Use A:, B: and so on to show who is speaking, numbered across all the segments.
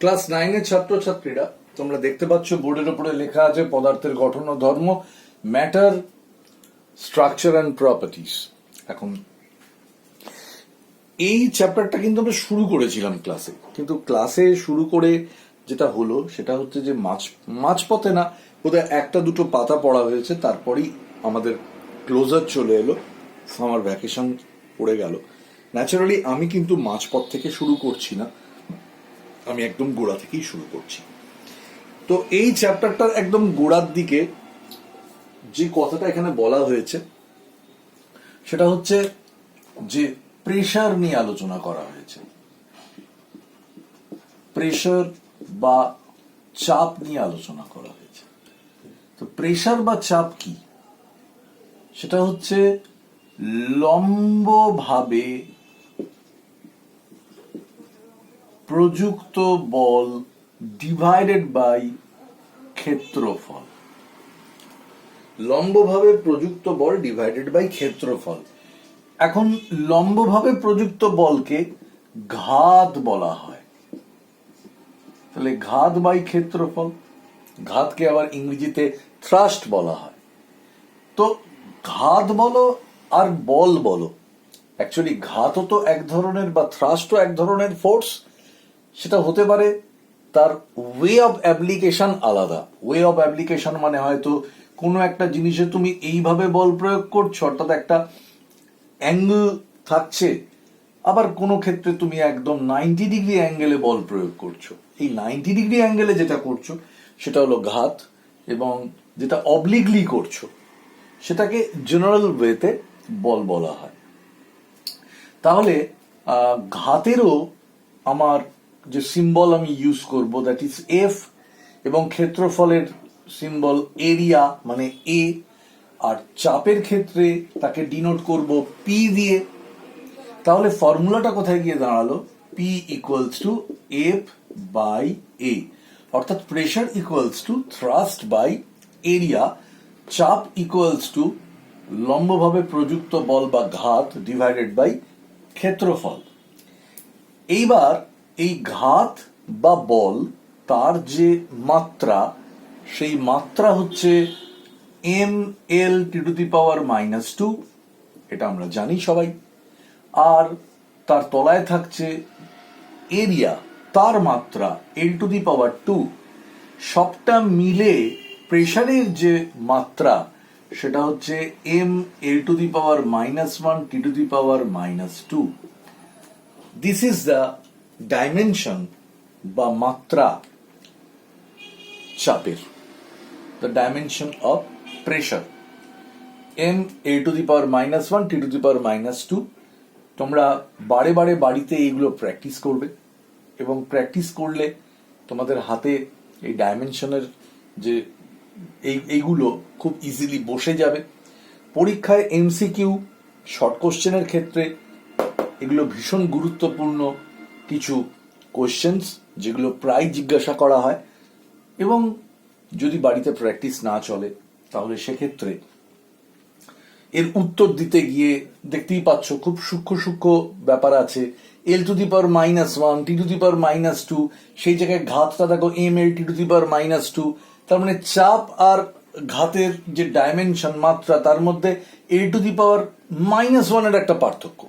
A: Class নাইনের ছাত্রছাত্রীরা, তোমরা দেখতে পাচ্ছ বোর্ডের উপরে লেখা আছে পদার্থের গঠন ও ধর্ম ম্যাটার স্ট্রাকচার অ্যান্ড প্রপার্টিস এখন, এই চ্যাপ্টারটা কিন্তু আমরা শুরু করেছিলাম ক্লাসে কিন্তু ক্লাসে শুরু করে যেটা হলো, সেটা হচ্ছে যে মাঝ মাঝপথে না, বোধহয় একটা দুটো পাতা পড়া হয়েছে, তারপরেই আমাদের ক্লোজার চলে এলো আমার ভ্যাকেশন পড়ে গেল। ন্যাচারালি আমি কিন্তু মাঝপথ থেকে শুরু করছি না। আমি একদম গোড়া থেকেই শুরু করছি। তো এই চ্যাপ্টারটার একদম গোড়ার দিকে যে কথাটা এখানে বলা হয়েছে, সেটা হচ্ছে যে প্রেশার নিয়ে আলোচনা করা হয়েছে। প্রেশার বা চাপ নিয়ে আলোচনা করা হয়েছে। তো প্রেশার বা চাপ কি? সেটা হচ্ছে লম্বভাবে প্রযুক্ত বল ডিভাইডেড বাই ক্ষেত্রফল। লম্বভাবে প্রযুক্ত বল ডিভাইডেড বাই ক্ষেত্রফল। এখন লম্বভাবে প্রযুক্ত বলকে ঘাত বলা হয়। তাহলে ঘাত বাই ক্ষেত্রফল, ঘাতকে আবার ইংরেজিতে থ্রাস্ট বলা হয়। তো ঘাত বলো আর বল বলো। অ্যাকচুয়ালি ঘাতও তো এক ধরনের বা থ্রাস্টও এক ধরনের ফোর্স সেটা হতে পারে তার ওয়ে অফ অ্যাপ্লিকেশন আলাদা। ওয়ে অফ অ্যাপ্লিকেশন মানে হয়তো কোনো একটা জিনিসে তুমি এইভাবে বল প্রয়োগ করছ, অর্থাৎ একটা অ্যাঙ্গেল থাকছে, আবার কোনো ক্ষেত্রে তুমি একদম নাইনটি ডিগ্রি অ্যাঙ্গেলে বল প্রয়োগ করছ। এই নাইনটি ডিগ্রি অ্যাঙ্গেলে যেটা করছ, সেটা হলো ঘাত এবং যেটা অবলিগলি করছ, সেটাকে জেনারেল ওয়েতে বল বলা হয়। তাহলে ঘাতেরও আমার যে সিম্বল আমি ইউজ করব দ্যাট ইজ এফ এবং ক্ষেত্রফলের সিম্বল এরিয়া মানে এ আর চাপের ক্ষেত্রে তাকে ডিনোট করব পি দিয়ে। তাহলে ফর্মুলাটা কোথায় গিয়ে দাঁড়াল? P equals to F by A অর্থাৎ pressure equals to thrust by area চাপ ইকুয়ালস টু লম্বভাবে প্রযুক্ত বল বা ঘাত ডিভাইডেড বাই ক্ষেত্রফল। এইবার এই ঘাত বা বল তার যে মাত্রা, সেই মাত্রা হচ্ছে M L T to the power minus two এটা আমরা জানি সবাই। আর তার তলায় থাকছে এরিয়া তার মাত্রা এল টু দি পাওয়ার টু সবটা মিলে প্রেশারের যে মাত্রা, সেটা হচ্ছে M L to the power minus one T to the power minus two this is the dimension বা মাত্রা চাপের। The dimension of pressure M A to the power minus one T to the power minus two তোমরা বারে বারে বাড়িতে এইগুলো practice করবে এবং প্র্যাকটিস করলে তোমাদের হাতে এই ডাইমেনশনের যে এই, এইগুলো খুব ইজিলি বসে যাবে। পরীক্ষায় এমসিকিউ শর্ট কোশ্চেনের ক্ষেত্রে এগুলো ভীষণ গুরুত্বপূর্ণ কিছু কোশ্চেন্স যেগুলো প্রায় জিজ্ঞাসা করা হয় এবং যদি বাড়িতে প্র্যাকটিস না চলে, তাহলে সেক্ষেত্রে এর উত্তর দিতে গিয়ে দেখতেই পাচ্ছ খুব সূক্ষ্ম সূক্ষ্ম ব্যাপার আছে। L to the power minus one T to the power minus two সেই জায়গায় ঘাতটা দেখো M L T to the power minus two তার মানে চাপ আর ঘাতের যে ডাইমেনশন মাত্রা, তার মধ্যে এল টু দি পাওয়ার মাইনাস ওয়ানের একটা পার্থক্য।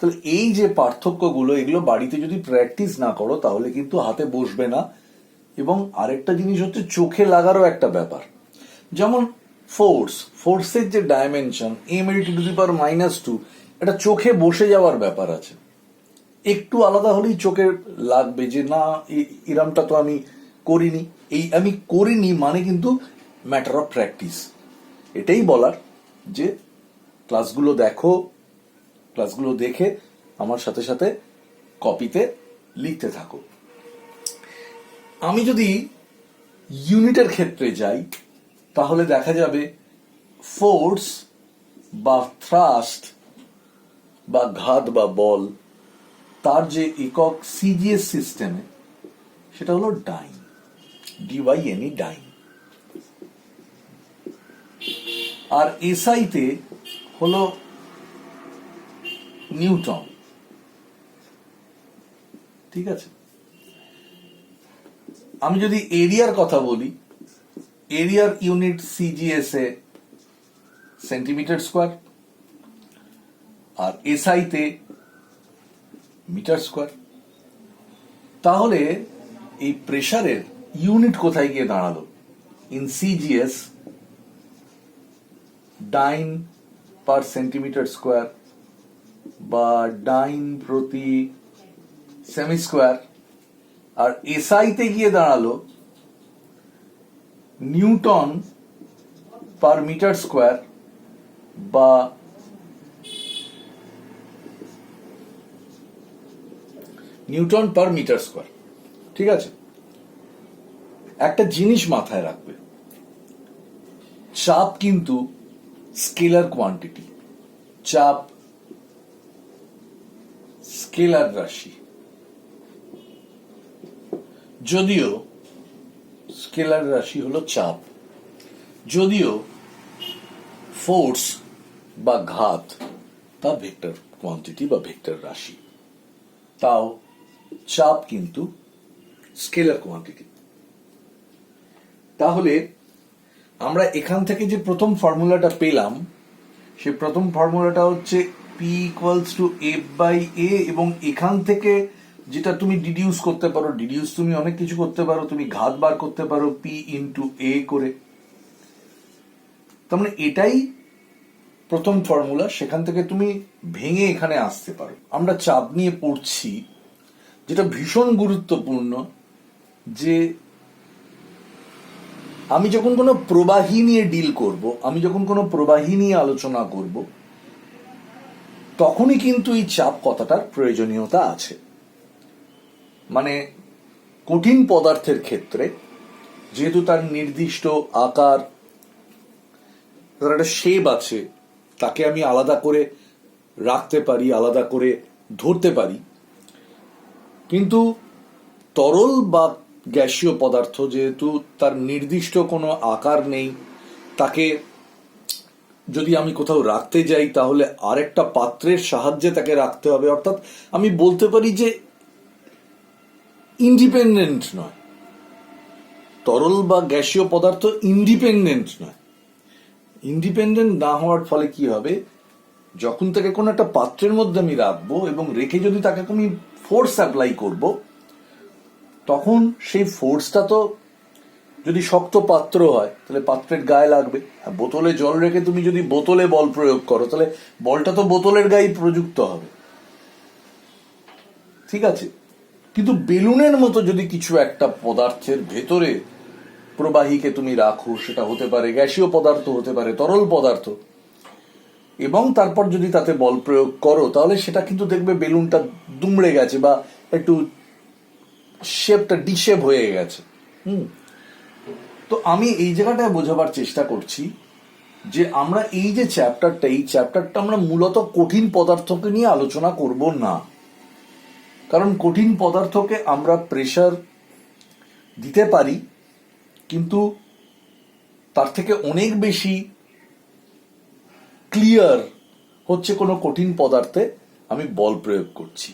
A: তাহলে এই যে পার্থক্যগুলো, এগুলো বাড়িতে যদি প্র্যাকটিস না করো, তাহলে কিন্তু হাতে বসবে না। এবং আরেকটা জিনিস হচ্ছে চোখে লাগারও একটা ব্যাপার। যেমন ফোর্স ফোর্সের যে dimension M L T the power minus two এটা চোখে বসে যাওয়ার ব্যাপার আছে। একটু আলাদা হলেই চোখে লাগবে যে, না এরমটা তো আমি করিনি। এই আমি করিনি মানে কিন্তু ম্যাটার অফ প্র্যাকটিস এটাই বলার যে ক্লাসগুলো দেখো ক্লাসগুলো দেখে আমার সাথে সাথে কপিতে লিখতে থাকো। আমি যদি ইউনিটের ক্ষেত্রে যাই, তাহলে দেখা যাবে ফোর্স বা থ্রাস্ট বা ঘাত বা বল, তার যে একক সিজিএস সিস্টেমে সেটা হলো ডাইন ডিওয়াই এনি ডাইন আর এসআইতে হলো নিউটন। ঠিক আছে? আমি যদি এরিয়ার কথা বলি, এরিয়ার ইউনিট সিজিএস এ সেন্টিমিটার স্কোয়ার, আর এসআই তে মিটার স্কোয়ার। তাহলে এই প্রেশারের ইউনিট কোথায় গিয়ে দাঁড়াল? In CGS dyne per centimeter square বা ডাইন প্রতি সেমি স্কোয়ার আর এসআইতে গিয়ে দাঁড়াল নিউটন পার মিটার স্কোয়ার বা নিউটন পার মিটার স্কোয়ার, ঠিক আছে? একটা জিনিস মাথায় রাখবে, চাপ কিন্তু স্কেলার কোয়ান্টিটি, চাপ স্কেলার রাশি। যদিও স্কেলার রাশি হলো চাপ, যদিও ফোর্স বা ঘাত তা ভেক্টর কোয়ান্টিটি বা ভেক্টর রাশি। তাও চাপ কিন্তু স্কেলার কোয়ান্টিটি। তাহলে আমরা এখান থেকে যে প্রথম ফর্মুলাটা পেলাম, সে প্রথম ফর্মুলাটা হচ্ছে P equals to F by A এবং এখান থেকে যেটা তুমি ডিডিউস করতে পারো ডিডিউস তুমি অনেক কিছু করতে পারো, তুমি ঘাত বার করতে পারো পি ইন্টু এ করে। তার মানে এটাই প্রথম ফর্মুলা সেখান থেকে তুমি ভেঙে এখানে আসতে পারো। আমরা চাপ নিয়ে পড়ছি, যেটা ভীষণ গুরুত্বপূর্ণ, যে আমি যখন কোনো প্রবাহী নিয়ে ডিল করব, আমি যখন কোনো প্রবাহী নিয়ে আলোচনা করব তখনই কিন্তু এই চাপ কথাটার প্রয়োজনীয়তা আছে। মানে কঠিন পদার্থের ক্ষেত্রে যেহেতু তার নির্দিষ্ট আকার, তার একটা শেপ আছে, তাকে আমি আলাদা করে রাখতে পারি, আলাদা করে ধরতে পারি। কিন্তু তরল বা গ্যাসীয় পদার্থ যেহেতু তার নির্দিষ্ট কোনো আকার নেই, তাকে যদি আমি কোথাও রাখতে যাই, তাহলে আরেকটা পাত্রের সাহায্যে তাকে রাখতে হবে। অর্থাৎ আমি বলতে পারি যে ইন্ডিপেন্ডেন্ট নয়। তরল বা গ্যাসীয় পদার্থ ইন্ডিপেন্ডেন্ট নয়। ইন্ডিপেন্ডেন্ট না হওয়ার ফলে কি হবে? যখন তাকে কোনো একটা পাত্রের মধ্যে আমি রাখব এবং রেখে যদি তাকে আমি ফোর্স অ্যাপ্লাই করব, তখন সেই ফোর্সটা তো যদি শক্ত পাত্র হয়, তাহলে পাত্রের গায়ে লাগবে। বোতলে জল রেখে তুমি যদি বোতলে বল প্রয়োগ করো, তাহলে বলটা তো বোতলের গায়ে প্রযুক্ত হবে। ঠিক আছে? কিন্তু বেলুনের মতো যদি কিছু একটা পদার্থের ভেতরে প্রবাহীকে তুমি রাখো, সেটা হতে পারে গ্যাসীয় পদার্থ, হতে পারে তরল পদার্থ। এবং তারপর যদি তাতে বল প্রয়োগ করো, তাহলে সেটা কিন্তু দেখবে বেলুনটা দুমড়ে গেছে বা একটু শেপটা ডিশেপ হয়ে গেছে। হুম? তো আমি এই জায়গাটায় বোঝাবার চেষ্টা করছি যে আমরা এই যে চ্যাপ্টারটা এই চ্যাপ্টারটা আমরা মূলত কঠিন পদার্থকে নিয়ে আলোচনা করব না। কারণ কঠিন পদার্থকে আমরা প্রেশার দিতে পারি, কিন্তু তার থেকে অনেক বেশি ক্লিয়ার হচ্ছে কোনো কঠিন পদার্থে আমি বল প্রয়োগ করছি।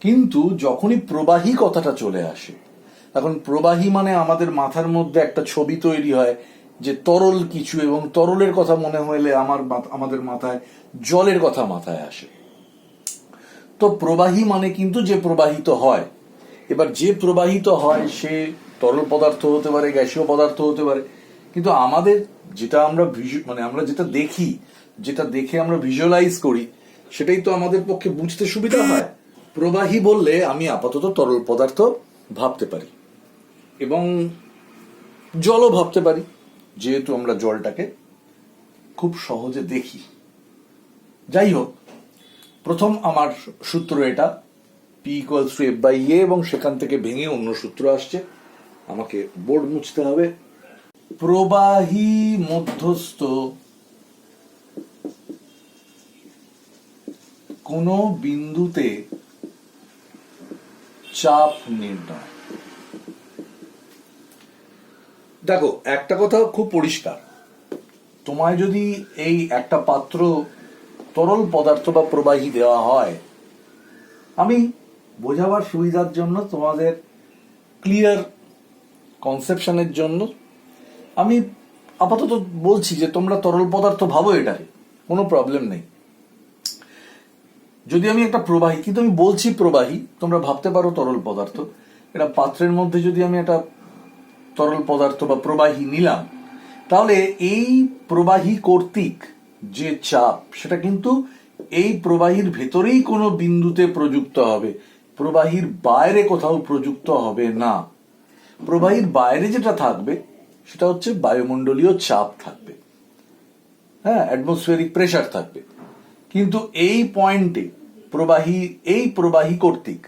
A: কিন্তু যখনই প্রবাহী কথাটা চলে আসে এখন প্রবাহী মানে আমাদের মাথার মধ্যে একটা ছবি তৈরি হয় যে তরল কিছু এবং তরলের কথা মনে হলে আমার আমাদের মাথায় জলের কথা মাথায় আসে। তো প্রবাহী মানে কিন্তু যে প্রবাহিত হয়। এবার যে প্রবাহিত হয়, সে তরল পদার্থ হতে পারে, গ্যাসীয় পদার্থ হতে পারে। কিন্তু আমাদের যেটা আমরা মানে আমরা যেটা দেখি, যেটা দেখে আমরা ভিজুয়ালাইজ করি, সেটাই তো আমাদের পক্ষে বুঝতে সুবিধা হয়। প্রবাহী বললে আমি আপাতত তরল পদার্থ ভাবতে পারি। এবং জলও ভাবতে পারি। যেহেতু আমরা জলটাকে খুব সহজে দেখি। যাই হোক, প্রথম আমার সূত্র এটা P equals to F by A এবং সেখান থেকে ভেঙে অন্য সূত্র আসছে। আমাকে বোর্ড মুছতে হবে। প্রবাহী মধ্যস্থ কোন বিন্দুতে চাপ নির্ণয়। দেখো, একটা কথা খুব পরিষ্কার। তোমায় যদি এই একটা পাত্র তরল পদার্থ বা প্রবাহী দেওয়া হয়, আমি বোঝাবার সুবিধার জন্য তোমাদের ক্লিয়ার কনসেপশনের জন্য আমি আপাতত বলছি যে তোমরা তরল পদার্থ ভাবো এটাকে, কোনো প্রবলেম নেই। যদি আমি একটা প্রবাহী, কিন্তু আমি বলছি প্রবাহী, তোমরা ভাবতে পারো তরল পদার্থ। এটা পাত্রের মধ্যে যদি আমি একটা তরল পদার্থ বা প্রবাহী নিলাম, তাহলে এই প্রবাহী কর্তৃক যে চাপ, সেটা কিন্তু এই প্রবাহীর ভেতরেই কোনো বিন্দুতে প্রযুক্ত হবে। প্রবাহীর বাইরে কোথাও প্রযুক্ত হবে না। প্রবাহীর বাইরে যেটা থাকবে, সেটা হচ্ছে বায়ুমণ্ডলীয় চাপ থাকবে। হ্যাঁ অ্যাটমসফিয়ারিক প্রেশার থাকবে। কিন্তু এই পয়েন্টে প্রবাহী, এই প্রবাহী কর্তৃক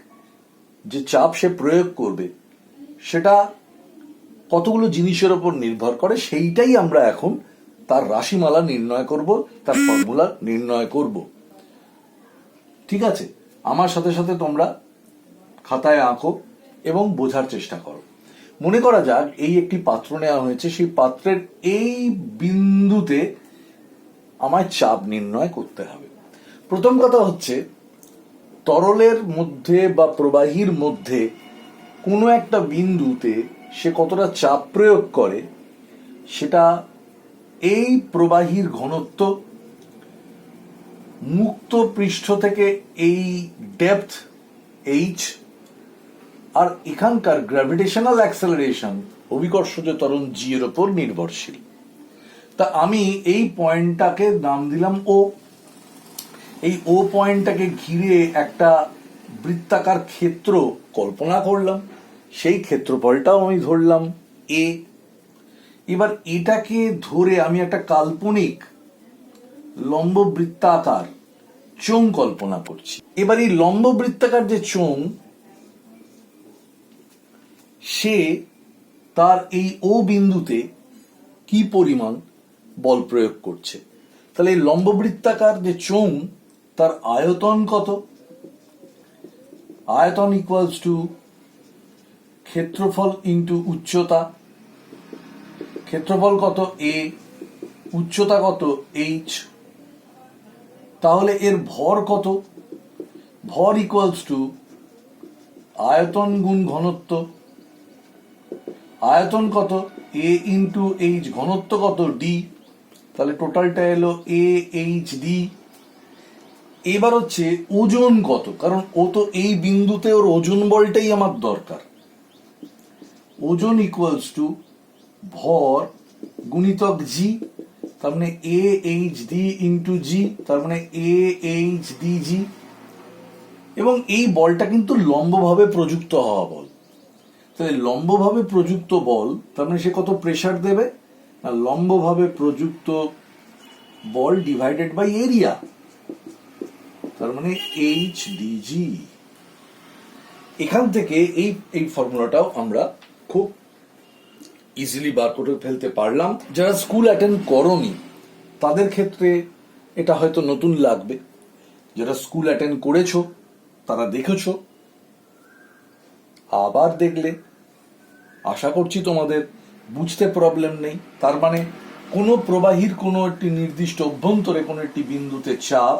A: যে চাপ সে প্রয়োগ করবে, সেটা কতগুলো জিনিসের ওপর নির্ভর করে, সেইটাই আমরা এখন তার রাশিমালা নির্ণয় করব, তার ফর্মুলা নির্ণয় করব। ঠিক আছে? আমার সাথে সাথে তোমরা খাতায় আঁকো এবং বোঝার চেষ্টা করো। মনে করা যাক, এই একটি পাত্র নেওয়া হয়েছে, সেই পাত্রের এই বিন্দুতে আমায় চাপ নির্ণয় করতে হবে। প্রথম কথা হচ্ছে, তরলের মধ্যে বা প্রবাহীর মধ্যে কোনো একটা বিন্দুতে সে কতটা চাপ প্রয়োগ করে, সেটা এই প্রবাহীর ঘনত্ব মুক্ত পৃষ্ঠ থেকে এই ডেপথ এইচ আর এখানকার গ্র্যাভিটেশনাল অ্যাক্সেলারেশন অভিকর্ষজ ত্বরণ জি এর ওপর নির্ভরশীল। তা আমি এই পয়েন্টটাকে নাম দিলাম ও এই ও পয়েন্টটাকে ঘিরে একটা বৃত্তাকার ক্ষেত্র কল্পনা করলাম। সেই ক্ষেত্রফলটাও আমি ধরলাম এ এবার এটাকে ধরে আমি একটা কাল্পনিক লম্ব বৃত্তাকার চোং কল্পনা করছি। এবার এই লম্ব বৃত্তাকার যে চোং সে তার এই ও বিন্দুতে কি পরিমাণ বল প্রয়োগ করছে? তাহলে এই লম্ব বৃত্তাকার যে চোং তার আয়তন কত? আয়তন ইকুয়ালস টু ক্ষেত্রফল ইন্টু উচ্চতা। ক্ষেত্রফল কত? এ উচ্চতা কত? এইচ তাহলে এর ভর কত? ভর ইকুয়ালস টু আয়তন গুণ ঘনত্ব। আয়তন কত? এ ইন্টু এইচ ঘনত্ব কত? ডি তাহলে টোটালটা এলো এ এইচ ডি এবার হচ্ছে ওজন কত? কারণ ও তো এই বিন্দুতে ওর ওজন বলটাই আমার দরকার। ওজন ইকুয়ালস টু ভর গুণিতক জি তার মানে A H D into G তার মানে এ এইচ ডি জি এবং এই বলটা কিন্তু লম্বভাবে প্রযুক্ত হওয়া বল। তাহলে লম্বভাবে প্রযুক্ত বল, তার মানে সে কত প্রেসার দেবে? না, লম্বভাবে প্রযুক্ত বল ডিভাইডেড বাই এরিয়া তার মানে এইচ ডিজি এখান থেকে এই এই ফর্মুলাটাও আমরা খুব ইজিলি বার করে ফেলতে পারলাম। যারা স্কুল অ্যাটেন্ড করনি, তাদের ক্ষেত্রে এটা হয়তো নতুন লাগবে। যারা স্কুল অ্যাটেন্ড করেছ, তারা দেখেছ। আবার দেখলে, আশা করছি তোমাদের বুঝতে প্রবলেম নেই। তার মানে কোনো প্রবাহীর কোনো একটি নির্দিষ্ট অভ্যন্তরে কোনো একটি বিন্দুতে চাপ,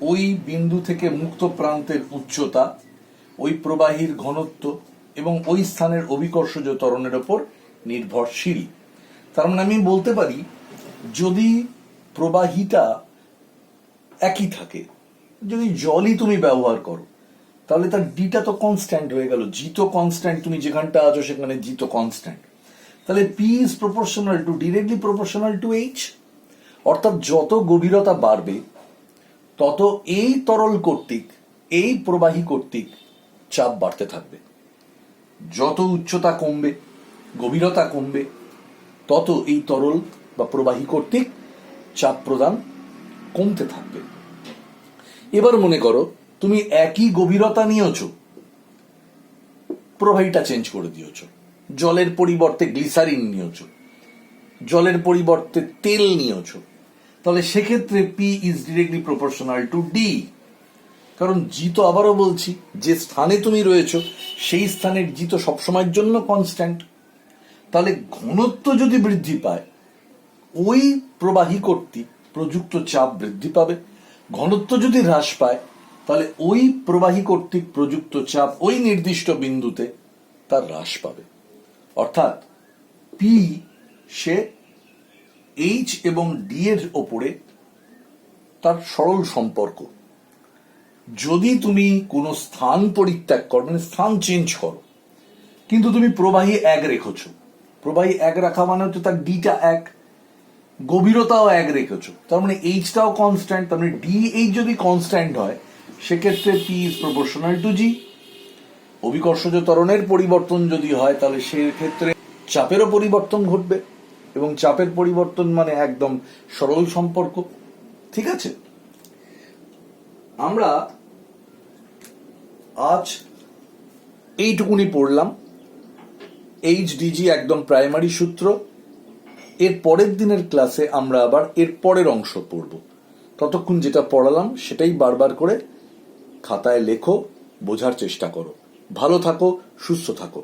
A: ওই বিন্দু থেকে মুক্ত প্রান্তের উচ্চতা, ওই প্রবাহীর ঘনত্ব এবং ওই স্থানের অভিকর্ষজ ত্বরণের ওপর নির্ভরশীল। তার মানে আমি বলতে পারি, যদি প্রবাহিতা একই থাকে, যদি জলই তুমি ব্যবহার করো, তাহলে তার ডিটা তো কনস্ট্যান্ট হয়ে গেল। জি তো কনস্ট্যান্ট তুমি যেখানটা আছো সেখানে জি তো কনস্ট্যান্ট তাহলে P is proportional to directly proportional to H অর্থাৎ যত গভীরতা বাড়বে, তত এই তরল কর্তৃক, এই প্রবাহী কর্তৃক চাপ বাড়তে থাকবে। যত উচ্চতা কমবে, গভীরতা কমবে, তত এই তরল বা প্রবাহী কর্তৃক চাপ প্রদান কমতে থাকবে। এবার মনে করো, তুমি একই গভীরতা নিয়েছ, প্রবাহীটা চেঞ্জ করে দিয়েছ। জলের পরিবর্তে গ্লিসারিন নিয়েছ, জলের পরিবর্তে তেল নিয়েছ। তাহলে সেক্ষেত্রে P is directly proportional to D কারণ জি তো আবারও বলছি, যে স্থানে তুমি রয়েছো, সেই স্থানের জি তো সবসময়ের জন্য কনস্ট্যান্ট তাহলে ঘনত্ব যদি বৃদ্ধি পায়, ওই প্রবাহী কর্তৃক প্রযুক্ত চাপ বৃদ্ধি পাবে। ঘনত্ব যদি হ্রাস পায়, তাহলে ওই প্রবাহী কর্তৃক প্রযুক্ত চাপ ওই নির্দিষ্ট বিন্দুতে তার হ্রাস পাবে। অর্থাৎ পি সে এইচ এবং ডি এর ওপরে তার সরল সম্পর্ক। যদি তুমি কোনো স্থান পরিত্যাগ করো মানে স্থান চেঞ্জ করো, কিন্তু তুমি প্রবাহী এক রেখেছ। প্রবাহী এক রাখা মানে হচ্ছে তার ডিটা এক, গভীরতাও এক রেখেছো। তার মানে এইচটাও কনস্ট্যান্ট তার মানে ডি এইচ যদি কনস্ট্যান্ট হয়, সেক্ষেত্রে P is proportional to G অভিকর্ষজ ত্বরণের পরিবর্তন যদি হয়, তাহলে সেক্ষেত্রে চাপেরও পরিবর্তন ঘটবে, এবং চাপের পরিবর্তন মানে একদম সরল সম্পর্ক। ঠিক আছে? আমরা আজ এইটুকুনি পড়লাম। এইচ ডিজি একদম প্রাইমারি সূত্র। এর পরের দিনের ক্লাসে আমরা আবার এর পরের অংশ পড়ব। ততক্ষণ যেটা পড়ালাম সেটাই বারবার করে খাতায় লেখো, বোঝার চেষ্টা করো। ভালো থাকো, সুস্থ থাকো।